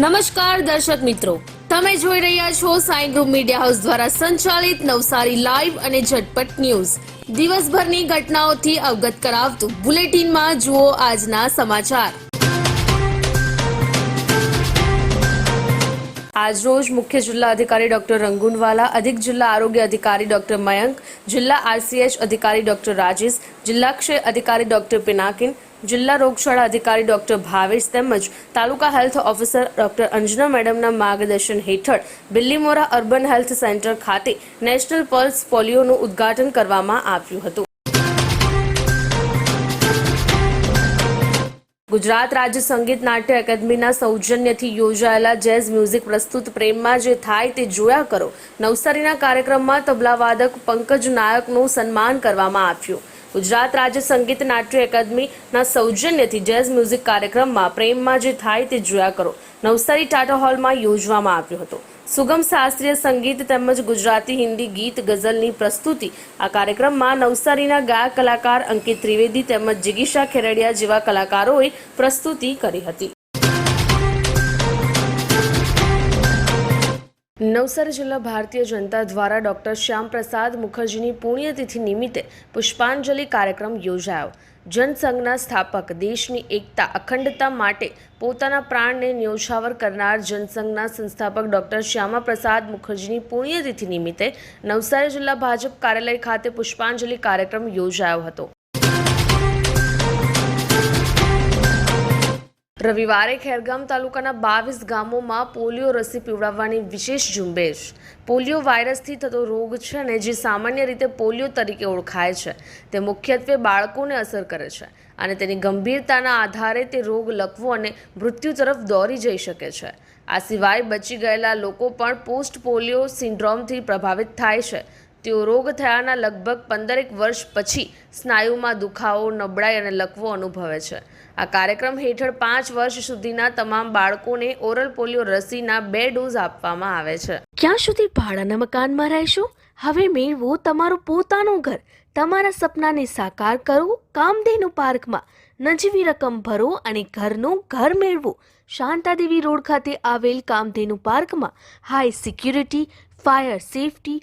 નમસ્કાર દર્શક મિત્રો. તમે જોઈ રહ્યા છો સાઈ ગ્રુપ મીડિયા હાઉસ દ્વારા સંચાલિત નવસારી લાઈવ અને ઝટપટ ન્યૂઝ. દિવસભરની ઘટનાઓથી અવગત કરાવતું બુલેટિનમાં જુઓ આજના સમાચાર. આજરોજ મુખ્ય જિલ્લા અધિકારી ડોક્ટર રંગુનવાલા, અધિક જિલ્લા આરોગ્ય અધિકારી ડોક્ટર મયંક, જિલ્લા આરસીએચ અધિકારી ડોક્ટર રાજેશ, જિલ્લા ક્ષય અધિકારી ડોક્ટર પિનાકિન જિલ્લા રોગશાળા અધિકારી ડોક્ટર ભાવેશ તેમજ taluka health officer doctor Anjana મેડમના માર્ગદર્શન હેઠળ બિલ્લીમોરા અર્બન હેલ્થ સેન્ટર ખાતે નેશનલ પલ્સ પોલિયોનું ઉદ્ઘાટન કરવામાં આવ્યું હતું. ગુજરાત રાજ્ય સંગીત નાટ્ય એકેડમીના સૌજન્યથી યોજાયેલા જેઝ મ્યુઝિક પ્રસ્તુત પ્રેમમાં જે થાય તે જોયા કરો. નવસારીના કાર્યક્રમમાં તબલાવાદક પંકજ નાયકનું સન્માન કરવામાં આવ્યું. ગુજરાત રાજ્ય સંગીત નાટ્ય એકેડમીના સૌજન્યથી જેઝ મ્યુઝિક કાર્યક્રમમાં પ્રેમમાં જે થાય તે જોયા કરો. નવસારી ટાટા હોલમાં યોજવામાં આવ્યો હતો. સુગમ શાસ્ત્રીય સંગીત તેમજ ગુજરાતી હિન્દી ગીત ગઝલની પ્રસ્તુતિ આ કાર્યક્રમમાં નવસારીના ગાયક કલાકાર અંકિત ત્રિવેદી તેમજ જિગીશા ખેરડિયા જેવા કલાકારોએ પ્રસ્તુતિ કરી હતી. નવસારી જિલ્લા ભારતીય જનતા દ્વારા ડોક્ટર શ્યામપ્રસાદ મુખર્જીની પુણ્યતિથિ નિમિત્તે પુષ્પાંજલિ કાર્યક્રમ યોજાયો. જનસંઘના સ્થાપક, દેશની એકતા, અખંડતા માટે પોતાના પ્રાણને ન્યોછાવર કરનાર જનસંઘના સંસ્થાપક ડોક્ટર શ્યામાપ્રસાદ મુખર્જીની પુણ્યતિથિ નિમિત્તે નવસારી જિલ્લા ભાજપ કાર્યાલય ખાતે પુષ્પાંજલિ કાર્યક્રમ યોજાયો હતો. રવિવારે ખેરગામ તાલુકાના બાવીસ ગામોમાં પોલિયો રસી પીવડાવવાની વિશેષ ઝુંબેશ. પોલિયો વાયરસથી થતો રોગ છે અને જે સામાન્ય રીતે પોલિયો તરીકે ઓળખાય છે. તે મુખ્યત્વે બાળકોને અસર કરે છે અને તેની ગંભીરતાના આધારે તે રોગ લખવો અને મૃત્યુ તરફ દોરી જઈ શકે છે. આ સિવાય બચી ગયેલા લોકો પણ પોસ્ટ પોલિયો સિન્ડ્રોમથી પ્રભાવિત થાય છે. તેઓ રોગ થયાના લગભગ પંદરેક વર્ષ પછી સ્નાયુમાં દુખાવો, નબળાઈ અને લકવો અનુભવે છે. આ કાર્યક્રમ હેઠળ પાંચ વર્ષ સુધીના તમામ બાળકોને ઓરલ પોલિયો રસીના બે ડોઝ આપવામાં આવે છે. ક્યાં સુધી ભાડાના મકાનમાં રહેશો? હવે મેળવો તમારું પોતાનું ઘર. તમારા સપનાને સાકાર કરો, કામધેનુ પાર્કમાં નજીવી રકમ ભરો અને ઘરનું ઘર મેળવો. શાંતાદેવી રોડ ખાતે આવેલ કામધેનુ પાર્કમાં high security fire safety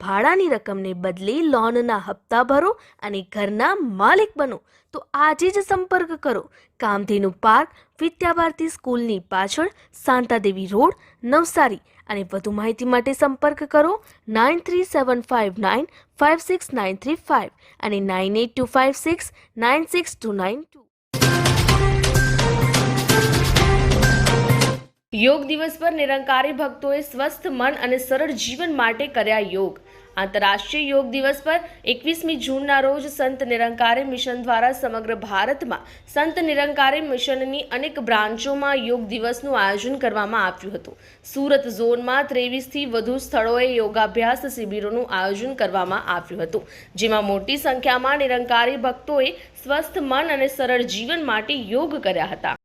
ભાડાની રકમને બદલે લોનના હપ્તા ભરો અને ઘરના માલિક બનો. તો આજે જ સંપર્ક કરો. કામધેનુ પાર્ક, વિદ્યાભારતી સ્કૂલની પાછળ, શાંતાદેવી રોડ, નવસારી. અને વધુ માહિતી માટે સંપર્ક કરો nine three seven five nine five six nine three five અને nine eight two five six nine six two nine two. યોગ દિવસ પર નિરંકારી ભક્તોએ સ્વસ્થ મન અને સરળ જીવન માટે કર્યા યોગ. આંતરરાષ્ટ્રીય યોગ દિવસ પર એકવીસમી જૂનના રોજ સંત નિરંકારી મિશન દ્વારા સમગ્ર ભારતમાં સંત નિરંકારી મિશનની અનેક બ્રાન્ચોમાં યોગ દિવસનું આયોજન કરવામાં આવ્યું હતું. સુરત ઝોનમાં ત્રેવીસથી વધુ સ્થળોએ યોગાભ્યાસ શિબિરોનું આયોજન કરવામાં આવ્યું હતું, જેમાં મોટી સંખ્યામાં નિરંકારી ભક્તોએ સ્વસ્થ મન અને સરળ જીવન માટે યોગ કર્યા હતા.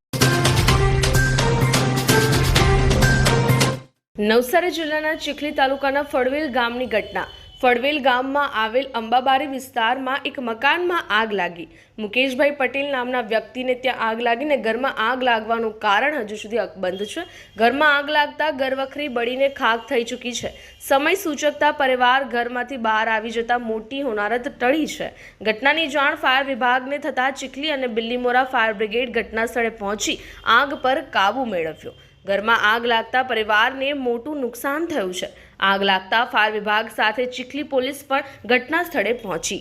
નવસારી જિલ્લાના ચીખલી તાલુકાના ફળવેલ ગામની ઘટના ફળવેલ ગામમાં આવેલ અંબાબારી વિસ્તારમાં એક મકાનમાં આગ લાગી. મુકેશભાઈ પટેલ નામના વ્યક્તિને ત્યાં આગ લાગીને ઘરમાં આગ લાગવાનું કારણ હજુ સુધી અકબંધ છે. ઘરમાં આગ લાગતા ઘરવખરી બળીને ખાક થઈ ચૂકી છે. સમય સૂચકતા પરિવાર ઘરમાંથી બહાર આવી જતા મોટી હોનારત ટળી છે. ઘટનાની જાણ ફાયર વિભાગને થતાં ચીખલી અને બિલ્લીમોરા ફાયર બ્રિગેડ ઘટના સ્થળે પહોંચી આગ પર કાબૂ મેળવ્યો. ઘરમાં આગ લાગતા પરિવારને મોટું નુકસાન થયું છે. આગ લાગતા ફાયર વિભાગ સાથે ચીખલી પોલીસ પણ ઘટના સ્થળે પહોંચી.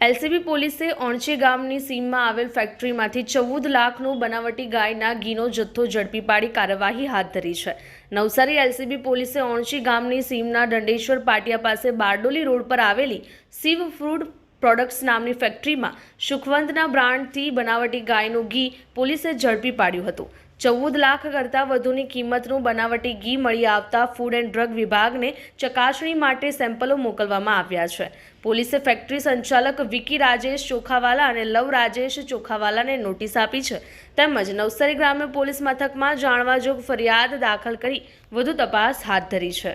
એલસીબી પોલીસે ઓણચે ગામની સીમમાં આવેલ ફેક્ટરીમાંથી ચૌદ લાખનું બનાવટી ગાયના ઘીનો જથ્થો ઝડપી પાડી કાર્યવાહી હાથ ધરી છે. નવસારી એલસીબી પોલીસે ઓણચી ગામની સીમના દંડેશ્વર પાટિયા પાસે બારડોલી રોડ પર આવેલી શિવ ફ્રૂડ પ્રોડક્ટ્સ નામની ફેક્ટરીમાં સુખવંતના બ્રાન્ડથી બનાવટી ગાયનું ઘી પોલીસે ઝડપી પાડ્યું હતું. ચૌદ લાખ કરતાં વધુની કિંમતનું બનાવટી ઘી મળી આવતા ફૂડ એન્ડ ડ્રગ વિભાગને ચકાસણી માટે સેમ્પલો મોકલવામાં આવ્યા છે. પોલીસે ફેક્ટરી સંચાલક વિકી રાજેશ ચોખાવાલા અને લવ રાજેશ ચોખાવાલાને નોટિસ આપી છે. તેમજ નવસારી ગ્રામ્ય પોલીસ મથકમાં જાણવાજોગ ફરિયાદ દાખલ કરી વધુ તપાસ હાથ ધરી છે.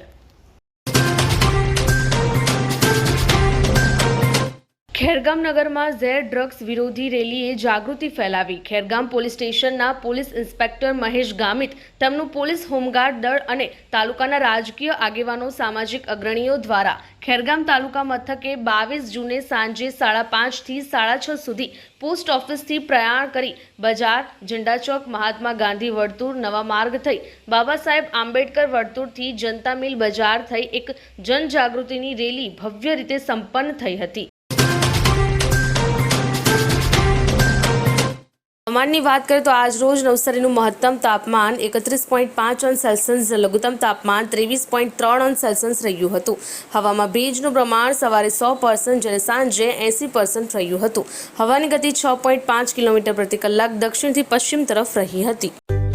ખેરગામ નગરમાં ઝેર ડ્રગ્સ વિરોધી રેલીએ જાગૃતિ ફેલાવી. ખેરગામ પોલીસ સ્ટેશનના પોલીસ ઇન્સ્પેક્ટર મહેશ ગામિત, તેમનું પોલીસ હોમગાર્ડ દળ અને તાલુકાના રાજકીય આગેવાનો, સામાજિક અગ્રણીઓ દ્વારા ખેરગામ તાલુકા મથકે બાવીસ જૂને સાંજે સાડા પાંચથી સાડા છ સુધી પોસ્ટ ઓફિસથી પ્રયાણ કરી બજાર, ઝંડા ચોક, મહાત્મા ગાંધી વર્તુળ, નવા માર્ગ થઈ બાબા સાહેબ આંબેડકર વર્તુળથી જનતા મિલ બજાર થઈ એક જનજાગૃતિની રેલી ભવ્ય રીતે સંપન્ન થઈ હતી. હવામાનની વાત કરીએ તો આજ રોજ નવસારીનું મહત્તમ તાપમાન એકત્રીસ પોઈન્ટ પાંચ અંશ સેલ્સિયસ, લઘુત્તમ તાપમાન ત્રેવીસ પોઈન્ટ ત્રણ અંશ સેલ્સિયસ રહ્યું હતું. હવામાં ભેજનું પ્રમાણ સવારે સો પર્સન્ટ જ્યારે સાંજે એંસી પર્સન્ટ રહ્યું હતું. હવાની ગતિ છ પોઈન્ટ પાંચ કિલોમીટર પ્રતિ કલાક દક્ષિણથી પશ્ચિમ તરફ રહી હતી.